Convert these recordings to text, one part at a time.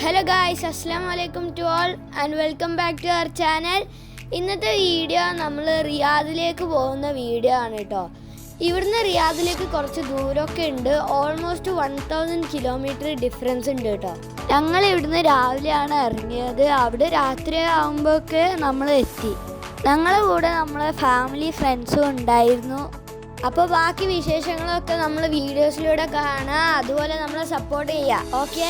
Hello guys അസ്സാം വലൈക്കും to all and welcome back to our channel ഇന്നത്തെ video നമ്മൾ റിയാദിലേക്ക് പോകുന്ന വീഡിയോ ആണ് കേട്ടോ ഇവിടുന്ന് റിയാദിലേക്ക് കുറച്ച് ദൂരമൊക്കെ ഉണ്ട്. Almost one thousand kilometre difference ഉണ്ട് കേട്ടോ ഞങ്ങൾ ഇവിടുന്ന് രാവിലെയാണ് ഇറങ്ങിയത്. അവിടെ രാത്രി ആകുമ്പോഴൊക്കെ നമ്മൾ എത്തി. ഞങ്ങളുടെ കൂടെ നമ്മളെ ഫാമിലി ഫ്രണ്ട്സും ഉണ്ടായിരുന്നു. അപ്പോൾ ബാക്കി വിശേഷങ്ങളൊക്കെ നമ്മൾ വീഡിയോസിലൂടെ കാണാം. അതുപോലെ നമ്മളെ സപ്പോർട്ട് ചെയ്യുക ഓക്കെ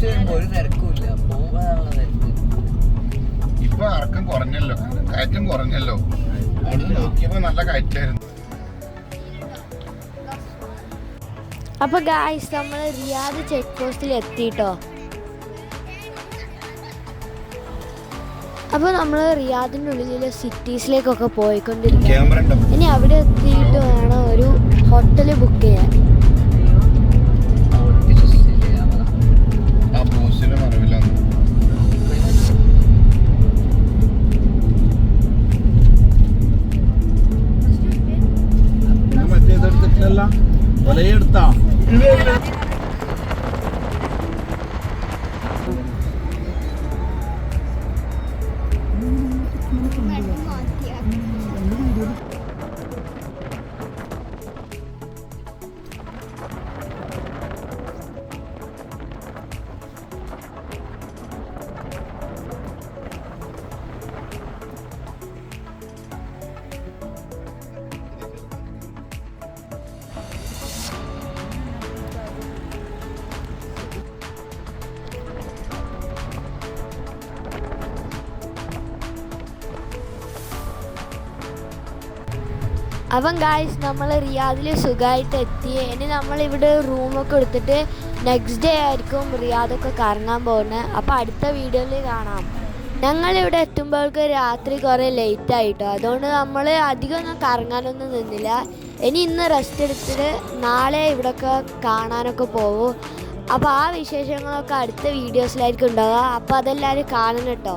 തിരിച്ചു വരുമ്പോ ഒരു തിരക്കുമില്ല. പോകാനുള്ള തിരക്ക്. ഇപ്പൊ ആർക്കും കുറഞ്ഞല്ലോ. കയറ്റം കുറഞ്ഞല്ലോ. അവിടുന്ന് നോക്കിയപ്പോ നല്ല കയറ്റായിരുന്നു. അപ്പൊ ഗായ്സ് നമ്മൾ റിയാദ് ചെക്ക് പോസ്റ്റിൽ എത്തിട്ടോ? അപ്പോൾ നമ്മൾ റിയാദിന്റെ ഉള്ളിലെ സിറ്റീസിലേക്കൊക്കെ പോയിക്കൊണ്ടിരിക്കുക ക്യാമറ ഇനി അവിടെ എത്തിയിട്ട് വേണം ഒരു ഹോട്ടൽ ബുക്ക് ചെയ്യാൻ. മറ്റേതെടുത്തിട്ടില്ല അപ്പം ഗായ്സ് നമ്മൾ റിയാദിൽ സുഖമായിട്ട് എത്തി. ഇനി നമ്മളിവിടെ റൂമൊക്കെ എടുത്തിട്ട് നെക്സ്റ്റ് ഡേ ആയിരിക്കും റിയാദൊക്കെ കറങ്ങാൻ പോകുന്നത്. അപ്പോൾ അടുത്ത വീഡിയോയിൽ കാണാം. ഞങ്ങളിവിടെ എത്തുമ്പോഴേക്ക് രാത്രി കുറേ ലേറ്റ് ആയിട്ടോ. അതുകൊണ്ട് നമ്മൾ അധികം ഒന്നും കറങ്ങാനൊന്നും നിന്നില്ല. ഇനി ഇന്ന് റെസ്റ്റ് എടുത്തിട്ട് നാളെ ഇവിടെയൊക്കെ കാണാനൊക്കെ പോകും അപ്പോൾ ആ വിശേഷങ്ങളൊക്കെ അടുത്ത വീഡിയോസിലായിരിക്കും ഉണ്ടാവുക. അപ്പോൾ അതെല്ലാവരും കാണണം കേട്ടോ.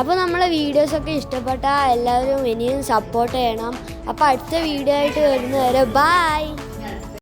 അപ്പോൾ നമ്മളെ വീഡിയോസൊക്കെ ഇഷ്ടപ്പെട്ടാൽ എല്ലാവരും ഇനിയും സപ്പോർട്ട് ചെയ്യണം. അപ്പോൾ അടുത്ത വീഡിയോ ആയിട്ട് വരുന്നവരെ ബായ്